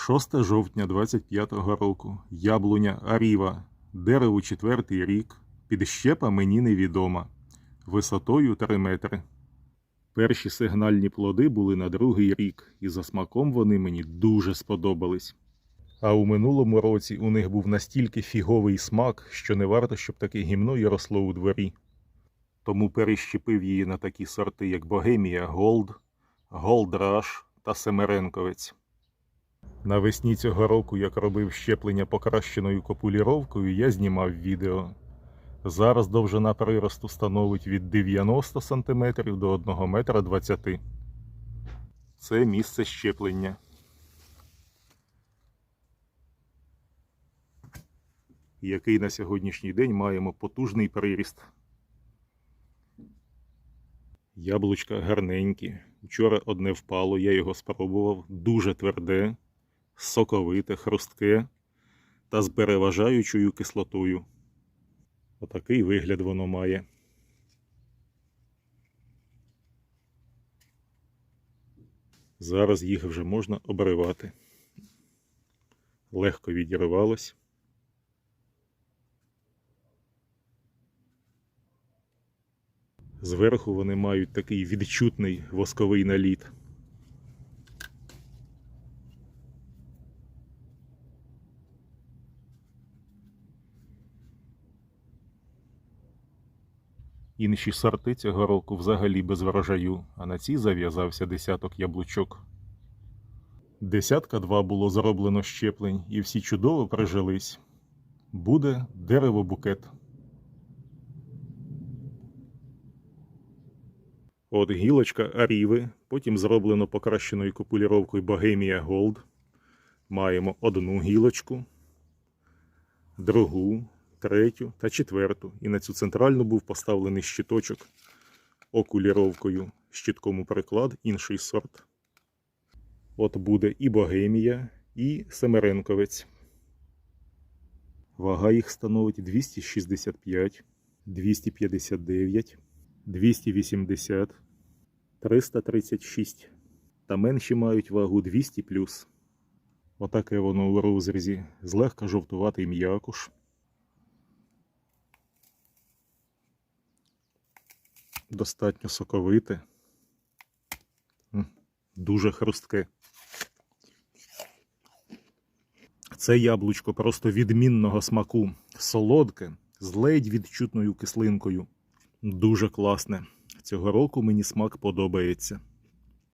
6 жовтня 25-го року. Яблуня Аріва. Дереву четвертий рік. Підщепа мені невідома. Висотою 3 метри. Перші сигнальні плоди були на другий рік, і за смаком вони мені дуже сподобались. А у минулому році у них був настільки фіговий смак, що не варто, щоб таке гімно й росло у дворі. Тому перещепив її на такі сорти, як Богемія Голд, Голд Раш та Семеренковець. Навесні цього року, як робив щеплення покращеною копуліровкою, я знімав відео. Зараз довжина приросту становить від 90 см до 1 метра 20 Це місце щеплення. Який на сьогоднішній день маємо потужний приріст. Яблучка гарненькі. Вчора одне впало, я його спробував. Дуже тверде, соковите, хрустке та з переважаючою кислотою. Отакий вигляд воно має. Зараз їх вже можна обривати. Легко відірвалось. Зверху вони мають такий відчутний восковий наліт. Інші сорти цього року взагалі без врожаю, а на ці зав'язався десяток яблучок. Десятка два було зроблено щеплень, і всі чудово прижились. Буде деревобукет. От гілочка Аріви, потім зроблено покращеною копуліровкою Богемія Голд. Маємо одну гілочку, другу, третю та четверту. І на цю центральну був поставлений щиточок окуліровкою щиткому приклад, інший сорт. От буде і Богемія, і Семеренковець. Вага їх становить 265, 259, 280, 336. Та менші мають вагу 200 плюс. Отаке воно у розрізі. Злегка жовтуватий м'якуш. Достатньо соковите. Дуже хрустке. Це яблучко просто відмінного смаку. Солодке, з ледь відчутною кислинкою. Дуже класне. Цього року мені смак подобається.